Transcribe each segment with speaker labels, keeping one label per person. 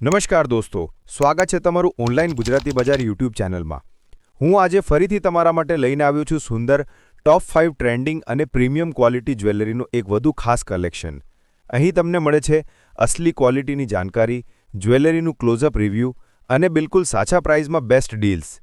Speaker 1: નમસ્કાર દોસ્તો, સ્વાગત છે તમારું ઓનલાઈન ગુજરાતી બજાર યુટ્યુબ ચેનલમાં. હું આજે ફરીથી તમારા માટે લઈને આવ્યો છું સુંદર ટોપ ફાઇવ ટ્રેન્ડિંગ અને પ્રીમિયમ ક્વોલિટી જ્વેલરીનું એક વધુ ખાસ કલેક્શન અહીં તમને મળે છે અસલી ક્વોલિટીની જાણકારી જ્વેલરીનું ક્લોઝઅપ રિવ્યૂ અને બિલકુલ સાચા પ્રાઇઝમાં બેસ્ટ ડીલ્સ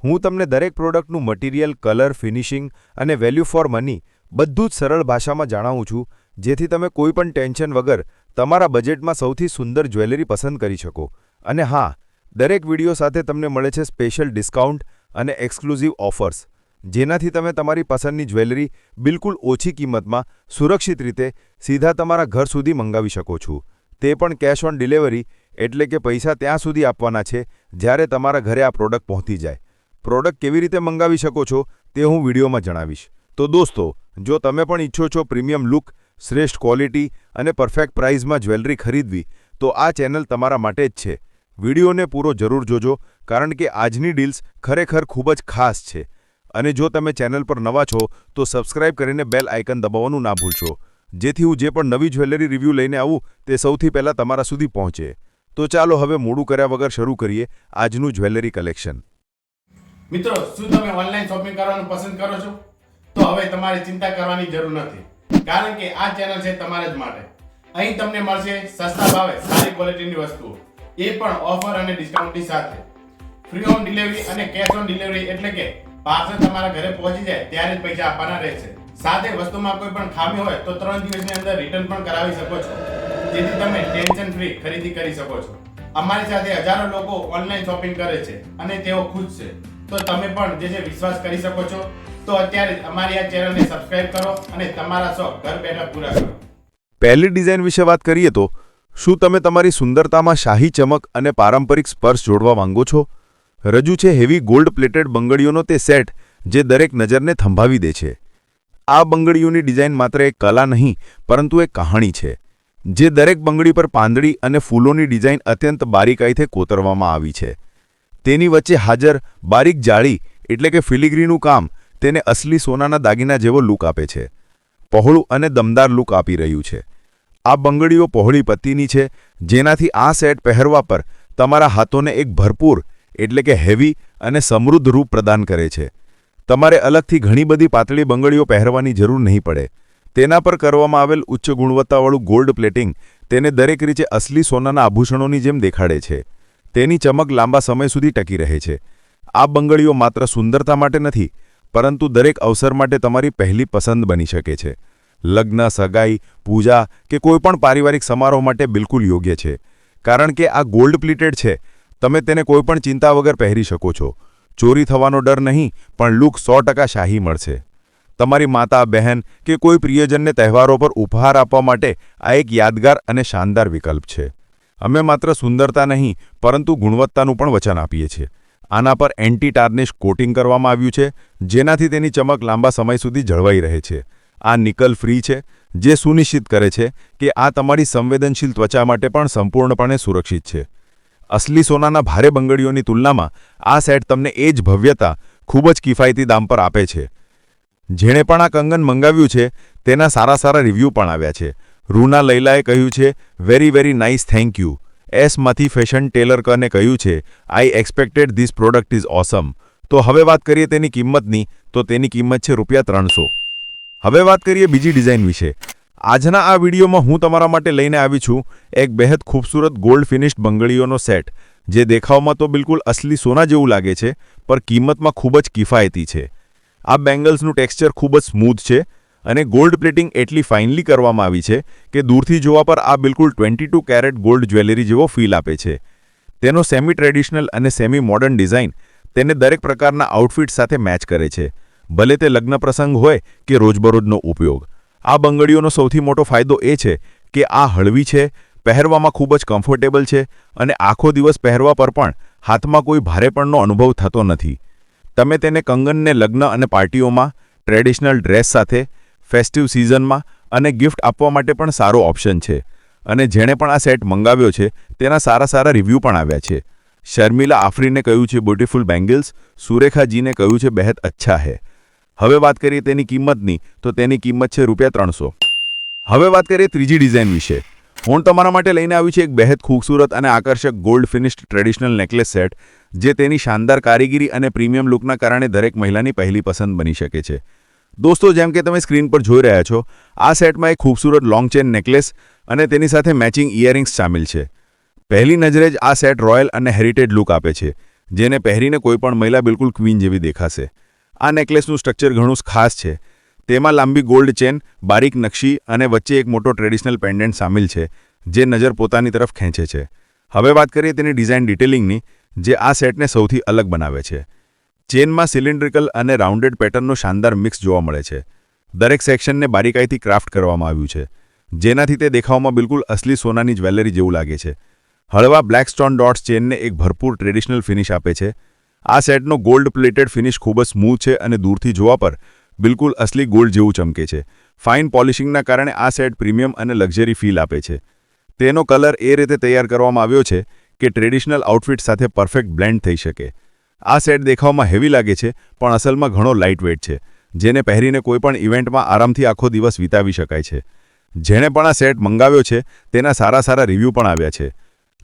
Speaker 1: હું તમને દરેક પ્રોડક્ટનું મટીરિયલ કલર ફિનિશિંગ અને વેલ્યુ ફોર મની બધું જ સરળ ભાષામાં જણાવું છું, જેથી તમે કોઈ પણ ટેન્શન વગર તમારા બજેટમાં સૌથી સુંદર જ્વેલરી પસંદ કરી શકો. અને હા, દરેક વીડિયો સાથે તમને મળે છે સ્પેશિયલ ડિસ્કાઉન્ટ અને એક્સક્લુઝિવ ઓફર્સ. જેનાથી તમે તમારી પસંદની જ્વેલરી બિલકુલ ઓછી કિંમતમાં, સુરક્ષિત રીતે, સીધા તમારા ઘર સુધી મંગાવી શકો છો. તે પણ કેશ ઓન ડિલિવરી, એટલે કે પૈસા ત્યાં સુધી આપવાના છે, જ્યારે તમારા ઘરે આ પ્રોડક્ટ પહોંચી જાય. પ્રોડક્ટ કેવી રીતે મંગાવી શકો છો, તે હું વિડીયોમાં જણાવીશ. તો દોસ્તો, જો તમે પણ ઈચ્છો છો પ્રીમિયમ લુક શ્રેષ્ઠ ક્વોલિટી અને પરફેક્ટ પ્રાઇઝમાં જ્વેલરી ખરીદવી, તો આ ચેનલ તમારા માટે જ છે. વિડીયોને પૂરો જરૂર જોજો, કારણ કે આજની ડીલ્સ ખરેખર ખૂબ જ ખાસ છે. અને જો તમે ચેનલ પર નવા છો, તો સબસ્ક્રાઇબ કરીને બેલ આઇકન દબાવવાનું ના ભૂલશો. જેથી હું જે પણ નવી જ્વેલરી રિવ્યૂ લઈને આવું, તે સૌથી પહેલાં તમારા સુધી પહોંચે. તો ચાલો હવે મોડું કર્યા વગર શરૂ કરીએ આજનું જ્વેલરી કલેક્શન.
Speaker 2: મિત્રો, શું તમે ઓનલાઈન શોપિંગ કરવાનું પસંદ કરો છો? તો હવે તમારે ચિંતા કરવાની જરૂર નથી. કારણ કે આ ચેનલ છે તમારે જ માટે. અહીં તમને મળશે સસ્તા ભાવે સારી ક્વોલિટીની વસ્તુઓ. એ પણ ઓફર અને ડિસ્કાઉન્ટની સાથે. ફ્રી હોમ ડિલિવરી અને કેશ ઓન ડિલિવરી એટલે કે પાર્સલ તમારા ઘરે પહોંચી જાય ત્યારે જ પૈસા આપવાના રહેશે. સાથે વસ્તુમાં કોઈ પણ ખામી હોય તો ત્રણ દિવસની અંદર રિટર્ન પણ કરાવી શકો છો. જેથી તમે ટેન્શન ફ્રી ખરીદી કરી શકો છો. અમારી સાથે હજારો લોકો ઓનલાઈન શોપિંગ કરે છે અને તેઓ ખુશ છે. તો તમે પણ જે છે વિશ્વાસ કરી શકો છો તો અત્યારે અમારી આ ચેનલને સબસ્ક્રાઇબ કરો અને તમારા શોખ ઘર બેઠા પૂરા કરો.
Speaker 1: પહેલી ડિઝાઇન વિશે વાત કરીએ તો, શું તમે તમારી સુંદરતામાં શાહી ચમક અને પારંપરિક સ્પર્શ જોડવા માંગો છો? રજૂ છે હેવી ગોલ્ડ પ્લેટેડ બંગડીઓનો તે સેટ જે દરેક નજરને થંભાવી દે છે. આ બંગડીઓની ડિઝાઇન માત્ર એક કલા નહીં, પરંતુ એક કહાણી છે, જે દરેક બંગડી પર પાંદડી અને ફૂલોની ડિઝાઇન અત્યંત બારીકાઈથી કોતરવામાં આવી છે. તેની વચ્ચે હાજર બારીક જાળી એટલે કે ફિલિગ્રીનું કામ તેને અસલી સોનાના દાગીના જેવો લુક આપે છે. પહોળું અને દમદાર લુક આપી રહ્યું છે. આ બંગડીઓ પહોળી પત્તીની છે, જેનાથી આ સેટ પહેરવા પર તમારા હાથોને એક ભરપૂર, એટલે કે હેવી અને સમૃદ્ધ રૂપ પ્રદાન કરે છે. તમારે અલગથી ઘણી બધી પાતળી બંગડીઓ પહેરવાની જરૂર નહીં પડે. તેના પર કરવામાં આવેલ ઉચ્ચ ગુણવત્તાવાળું ગોલ્ડ પ્લેટિંગ તેને દરેક રીતે અસલી સોનાના આભૂષણોની જેમ દેખાડે છે. તેની ચમક લાંબા સમય સુધી ટકી રહે છે. આ બંગડીઓ માત્ર સુંદરતા માટે નથી પરંતુ દરેક અવસર માટે તમારી પહેલી પસંદ બની શકે છે. લગ્ન, સગાઈ, પૂજા કે કોઈપણ પારિવારિક સમારોહ માટે બિલકુલ યોગ્ય છે. કારણ કે આ ગોલ્ડ પ્લીટેડ છે. તમે તેને કોઈપણ ચિંતા વગર પહેરી શકો છો. ચોરી થવાનો ડર નહીં, પણ લુક સો ટકા શાહી મળશે. તમારી માતા, બહેન કે કોઈ પ્રિયજનને તહેવારો પર ઉપહાર આપવા માટે આ એક યાદગાર અને શાનદાર વિકલ્પ છે. અમે માત્ર સુંદરતા નહીં, પરંતુ ગુણવત્તાનું પણ વચન આપીએ છીએ. આના પર એન્ટી ટાર્નિશ કોટિંગ કરવામાં આવ્યું છે, જેનાથી તેની ચમક લાંબા સમય સુધી જળવાઈ રહે છે. આ નિકલ ફ્રી છે, જે સુનિશ્ચિત કરે છે કે આ તમારી સંવેદનશીલ ત્વચા માટે પણ સંપૂર્ણપણે સુરક્ષિત છે. અસલી સોનાના ભારે બંગડીઓની તુલનામાં આ સેટ તમને એ જ ભવ્યતા, ખૂબ જ કિફાયતી દામ પર આપે છે. જેણે પણ આ કંગન મંગાવ્યું છે, તેના સારા સારા રિવ્યૂ પણ આવ્યા છે. રૂના લૈલાએ કહ્યું છે, very very nice, thank you. એસમાંથી fashion tailor કને કહ્યું છે I expected this product is awesome તો હવે વાત કરીએ તેની કિંમતની, તો તેની કિંમત છે રૂપિયા ત્રણસો. હવે વાત કરીએ બીજી ડિઝાઇન વિશે. આજના આ વિડીયોમાં હું તમારા માટે લઈને આવી છું એક બેહદ ખૂબસૂરત ગોલ્ડ ફિનિશ્ડ બંગડીઓનો સેટ જે દેખાવમાં તો બિલકુલ અસલી સોના જેવું લાગે છે, પર કિંમતમાં ખૂબ જ કિફાયતી છે. આ બેંગલ્સનું ટેક્સચર ખૂબ જ સ્મૂથ છે અને ગોલ્ડ પ્લેટિંગ એટલી ફાઇનલી કરવામાં આવી છે કે દૂરથી જોવા પર આ બિલકુલ twenty two carat gold jewellery જેવો ફીલ આપે છે. તેનો સેમી ટ્રેડિશનલ અને સેમી મોડર્ન ડિઝાઇન તેને દરેક પ્રકારના આઉટફિટ સાથે મેચ કરે છે. ભલે તે લગ્ન પ્રસંગ હોય કે રોજબરોજનો ઉપયોગ. આ બંગડીઓનો સૌથી મોટો ફાયદો એ છે કે આ હળવી છે, પહેરવામાં ખૂબ જ કમ્ફર્ટેબલ છે અને આખો દિવસ પહેરવા પર પણ હાથમાં કોઈ ભારેપણનો અનુભવ થતો નથી. તમે તેને કંગનને લગ્ન અને પાર્ટીઓમાં ટ્રેડિશનલ ડ્રેસ સાથે ફેસ્ટિવ સિઝનમાં અને ગિફ્ટ આપવા માટે પણ સારો ઓપ્શન છે. અને જેણે પણ આ સેટ મંગાવ્યો છે, તેના સારા સારા રિવ્યૂ પણ આવ્યા છે. શર્મિલા આફરીને કહ્યું છે બ્યુટીફુલ બેંગલ્સ સુરેખાજીને કહ્યું છે બેહદ અચ્છા હે. હવે વાત કરીએ તેની કિંમતની, તો તેની કિંમત છે રૂપિયા ત્રણસો. હવે વાત કરીએ ત્રીજી ડિઝાઇન વિશે. હું તમારા માટે લઈને આવ્યું છે એક બેહદ ખૂબસૂરત અને આકર્ષક gold finished traditional necklace set, જે તેની શાનદાર કારીગીરી અને પ્રીમિયમ લુકના કારણે દરેક મહિલાની પહેલી પસંદ બની શકે છે. દોસ્તો, જેમ કે તમે સ્ક્રીન પર જોઈ રહ્યા છો, આ સેટમાં એક ખૂબસૂરત લોંગ ચેન નેકલેસ અને તેની સાથે મેચિંગ ઇયરિંગ્સ સામેલ છે. પહેલી નજરે જ આ સેટ રોયલ અને હેરિટેજ લુક આપે છે, જેને પહેરીને કોઈપણ મહિલા બિલકુલ ક્વીન જેવી દેખાશે. આ નેકલેસનું સ્ટ્રક્ચર ઘણું ખાસ છે. તેમાં લાંબી ગોલ્ડ ચેન બારીક નકશી અને વચ્ચે એક મોટો ટ્રેડિશનલ પેન્ડન્ટ સામેલ છે, જે નજર પોતાની તરફ ખેંચે છે. હવે વાત કરીએ તેની ડિઝાઇન ડિટેલિંગની જે આ સેટને સૌથી અલગ બનાવે છે. ચેનમાં સિલિન્ડ્રિકલ અને રાઉન્ડેડ પેટર્નનો શાનદાર મિક્સ જોવા મળે છે. દરેક સેક્શનને બારીકાઈથી ક્રાફ્ટ કરવામાં આવ્યું છે. જેનાથી તે દેખાવમાં બિલકુલ અસલી સોનાની જ્વેલરી જેવું લાગે છે. હળવા બ્લેક સ્ટોન ડોટ્સ ચેનને એક ભરપૂર ટ્રેડિશનલ ફિનિશ આપે છે. આ સેટનો ગોલ્ડ પ્લેટેડ ફિનિશ ખૂબ જ સ્મૂથ છે અને દૂરથી જોવા પર બિલકુલ અસલી ગોલ્ડ જેવું ચમકે છે. ફાઇન પોલિશિંગના કારણે આ સેટ પ્રીમિયમ અને લક્ઝરી ફીલ આપે છે. તેનો કલર એ રીતે તૈયાર કરવામાં આવ્યો છે કે ટ્રેડિશનલ આઉટફિટ સાથે પરફેક્ટ બ્લેન્ડ થઈ શકે. આ સેટ દેખાવમાં હેવી લાગે છે, પણ અસલમાં ઘણો લાઇટ વેઇટ છે, જેને પહેરીને કોઈપણ ઇવેન્ટમાં આરામથી આખો દિવસ વિતાવી શકાય છે. જેણે પણ આ સેટ મંગાવ્યો છે, તેના સારા સારા રિવ્યૂ પણ આવ્યા છે.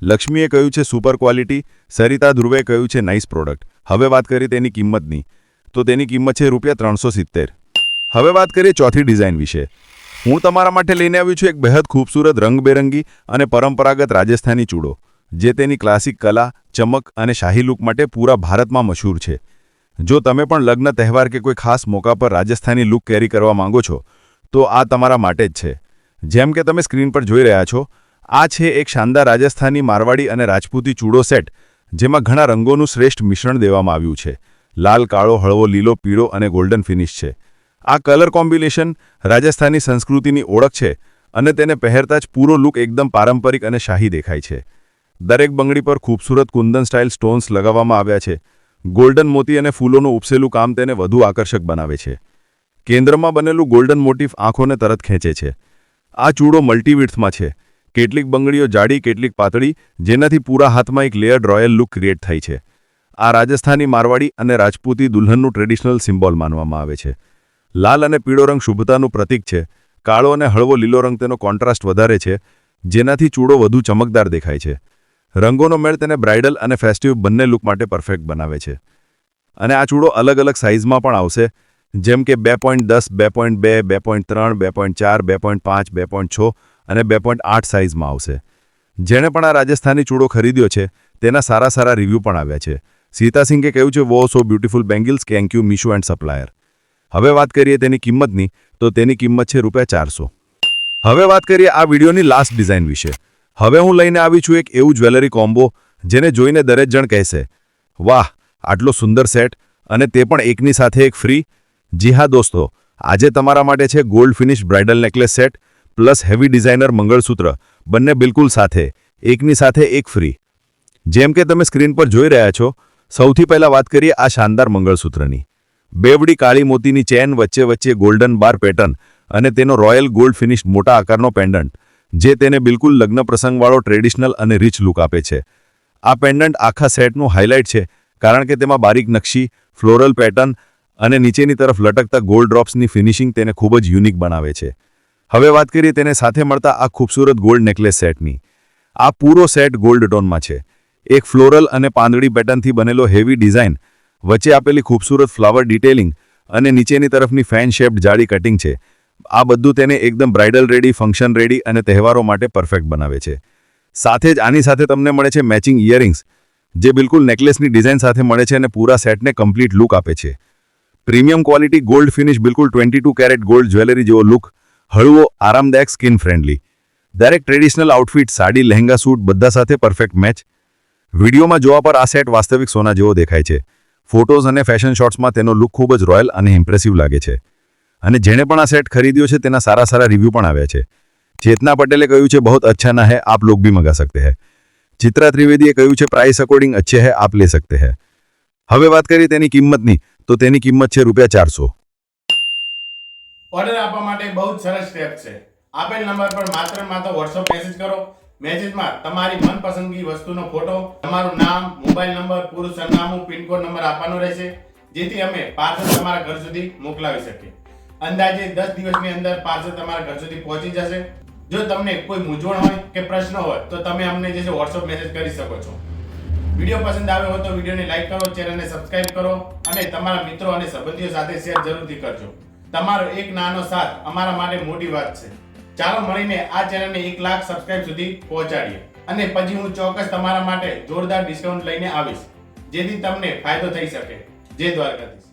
Speaker 1: લક્ષ્મીએ કહ્યું છે, સુપર ક્વોલિટી. સરિતા ધ્રુવે કહ્યું છે, નાઇસ પ્રોડક્ટ. હવે વાત કરીએ તેની કિંમતની. તો તેની કિંમત છે રૂપિયા ત્રણસો સિત્તેર. હવે વાત કરીએ ચોથી ડિઝાઇન વિશે. હું તમારા માટે લઈને આવ્યું છું એક બેહદ ખૂબસૂરત રંગબેરંગી અને પરંપરાગત રાજસ્થાની ચૂડો. જે તેની ક્લાસિક કલા, ચમક અને શાહી લુક માટે પૂરા ભારતમાં મશહૂર છે. જો તમે પણ લગ્ન, તહેવાર કે કોઈ ખાસ મોકા પર રાજસ્થાની લુક કેરી કરવા માંગો છો, તો આ તમારા માટે જ છે. જેમ કે તમે સ્ક્રીન પર જોઈ રહ્યા છો, આ છે એક શાનદાર રાજસ્થાની મારવાડી અને રાજપૂતી ચૂડો સેટ, જેમાં ઘણા રંગોનું શ્રેષ્ઠ મિશ્રણ દેવામાં આવ્યું છે. લાલ, કાળો, હળવો, લીલો, પીળો અને ગોલ્ડન ફિનિશ છે. આ કલર કોમ્બિનેશન રાજસ્થાની સંસ્કૃતિની ઓળખ છે અને તેને પહેરતા જ પૂરો લુક એકદમ પારંપરિક અને શાહી દેખાય છે. દરેક બંગડી પર ખૂબસૂરત કુંદન સ્ટાઇલ સ્ટોન્સ લગાવવામાં આવ્યા છે. ગોલ્ડન મોતી અને ફૂલોનું ઉપસેલું કામ તેને વધુ આકર્ષક બનાવે છે. કેન્દ્રમાં બનેલું ગોલ્ડન મોટિફ આંખોને તરત ખેંચે છે. આ ચૂડો મલ્ટીવિડ્થમાં છે. કેટલીક બંગડીઓ જાડી, કેટલીક પાતળી, જેનાથી પૂરા હાથમાં એક લેયર્ડ રોયલ લુક ક્રિએટ થાય છે. આ રાજસ્થાની મારવાડી અને રાજપૂતી દુલ્હનનું ટ્રેડિશનલ સિમ્બોલ માનવામાં આવે છે. લાલ અને પીળો રંગ શુભતાનું પ્રતીક છે. કાળો અને હળવો લીલો રંગ તેનો કોન્ટ્રાસ્ટ વધારે છે, જેનાથી ચૂડો વધુ ચમકદાર દેખાય છે. રંગોનો મેળ તેને બ્રાઇડલ અને ફેસ્ટિવ બંને લુક માટે પરફેક્ટ બનાવે છે. અને આ ચૂડો અલગ અલગ સાઇઝમાં પણ આવશે. જેમ કે બે પોઈન્ટ દસ, બે પોઈન્ટ બે બે પોઈન્ટ ત્રણ, બે પોઈન્ટ ચાર, બે પોઈન્ટ પાંચ, બે પોઈન્ટ છ અને બે પોઈન્ટ આઠ સાઇઝમાં આવશે. જેણે પણ આ રાજસ્થાની ચૂડો ખરીદ્યો છે, તેના સારા સારા રિવ્યૂ પણ આવ્યા છે. સીતાસિંગે કહ્યું છે wow so beautiful bangles thank you, Meesho and supplier. હવે વાત કરીએ તેની કિંમતની, તો તેની કિંમત છે રૂપિયા ચારસો. હવે વાત કરીએ આ વિડીયોની લાસ્ટ ડિઝાઇન વિશે. હવે હું લઈને આવી છું એક એવું જ્વેલરી કોમ્બો જેને જોઈને દરેક જણ કહેશે, વાહ, આટલો સુંદર સેટ અને તે પણ એકની સાથે એક ફ્રી. જી હા, દોસ્તો, આજે તમારા માટે છે gold finish bridal necklace set plus heavy designer mangalsutra, બંને બિલકુલ સાથે, એકની સાથે એક ફ્રી. જેમ કે તમે સ્ક્રીન પર જોઈ રહ્યા છો, સૌથી પહેલાં વાત કરીએ આ શાનદાર મંગળસૂત્રની. બેવડી કાળી મોતીની ચેન વચ્ચે વચ્ચે ગોલ્ડન બાર પેટર્ન અને તેનો રોયલ ગોલ્ડ ફિનિશ મોટા આકારનો પેન્ડન્ટ. જે તેને બિલકુલ લગ્ન પ્રસંગવાળો ટ્રેડિશનલ અને રીચ લુક આપે છે. આ પેન્ડન્ટ આખા સેટનું હાઇલાઇટ છે, કારણ કે તેમાં બારીક નકશી ફ્લોરલ પેટર્ન અને નીચેની તરફ લટકતા ગોલ્ડ ડ્રોપ્સની ફિનિશિંગ તેને ખૂબ જ યુનિક બનાવે છે. હવે વાત કરીએ તેને સાથે મળતા આ ખૂબસૂરત ગોલ્ડ નેકલેસ સેટની આ પૂરો સેટ ગોલ્ડ ટોનમાં છે. એક ફ્લોરલ અને પાંદડી પેટર્નથી બનેલો હેવી ડિઝાઇન વચ્ચે આપેલી ખૂબસૂરત ફ્લાવર ડિટેલિંગ અને નીચેની તરફની ફેન શેપ્ડ જાડી કટિંગ છે. આ બધું તેને એકદમ બ્રાઇડલ રેડી ફંક્શન રેડી અને તહેવારો માટે પરફેક્ટ બનાવે છે. સાથે જ આની સાથે તમને મળે છે મેચિંગ ઇયરિંગ્સ જે બિલકુલ નેકલેસની ડિઝાઇન સાથે મળે છે અને પૂરા સેટને કમ્પ્લીટ લુક આપે છે. પ્રીમિયમ ક્વોલિટી ગોલ્ડ ફિનિશ બિલકુલ twenty two carat gold jewellery જેવો લુક હળવો, આરામદાયક સ્કિન ફ્રેન્ડલી દરેક traditional outfit sari, lehenga, suit, બધા સાથે પરફેક્ટ મેચ વિડીયોમાં જોવા પર આ સેટ વાસ્તવિક સોના જેવો દેખાય છે. ફોટોઝ અને ફેશન શોટ્સમાં તેનો લુક ખૂબ જ રોયલ અને ઇમ્પ્રેસિવ લાગે છે. અને જેણે પણ આ સેટ ખરીદ્યો છે, તેના સારા સારા રિવ્યૂ પણ આવ્યા છે. ચેતના પટેલે કહ્યું છે, બહુત અચ્છા ના હૈ, આપ લોગ ભી મંગા સકતે હે. ચિત્રા ત્રિવેદીએ કહ્યું છે, પ્રાઇસ અકોર્ડિંગ અચ્છે હે, આપ લે સકતે હે. હવે વાત કરીએ તેની કિંમતની તો તેની કિંમત છે રૂપિયા ચારસો.
Speaker 2: ઓર્ડર આપવા માટે બહુ જ સરસ સ્ટેપ છે. આપેલ નંબર પર માત્ર માત્ર વોટ્સઅપ મેસેજ કરો. મેસેજમાં તમારી મનપસંદગી વસ્તુનો ફોટો તમારું નામ મોબાઈલ નંબર પૂરું સરનામું પિનકોડ નંબર આપવાનો રહેશે, જેથી અમે પાર્સલ તમારા ઘર સુધી મોકલાવી શકીએ. અંદાજે દસ દિવસની અંદર પાર્સલ તમારા ઘર સુધી પહોંચી જશે. જો તમને કોઈ મૂંઝવણ હોય કે પ્રશ્ન હોય, તો તમે અમને જે છે વોટ્સઅપ મેસેજ કરી શકો છો. વીડિયો પસંદ આવ્યો હોય તો વિડીયોને લાઈક કરો ચેનલને સબસ્ક્રાઇબ કરો અને તમારા મિત્રો અને સંબંધીઓ સાથે શેર જરૂરથી કરજો. તમારો એક નાનો સાથ અમારા માટે મોટી વાત છે. ચાલો મળીને આ ચેનલને એક લાખ સબસ્ક્રાઇબ સુધી પહોંચાડીએ. અને પછી હું ચોક્કસ તમારા માટે જોરદાર ડિસ્કાઉન્ટ લઈને આવીશ. જેથી તમને ફાયદો થઈ શકે. જય દ્વારકાધીશ.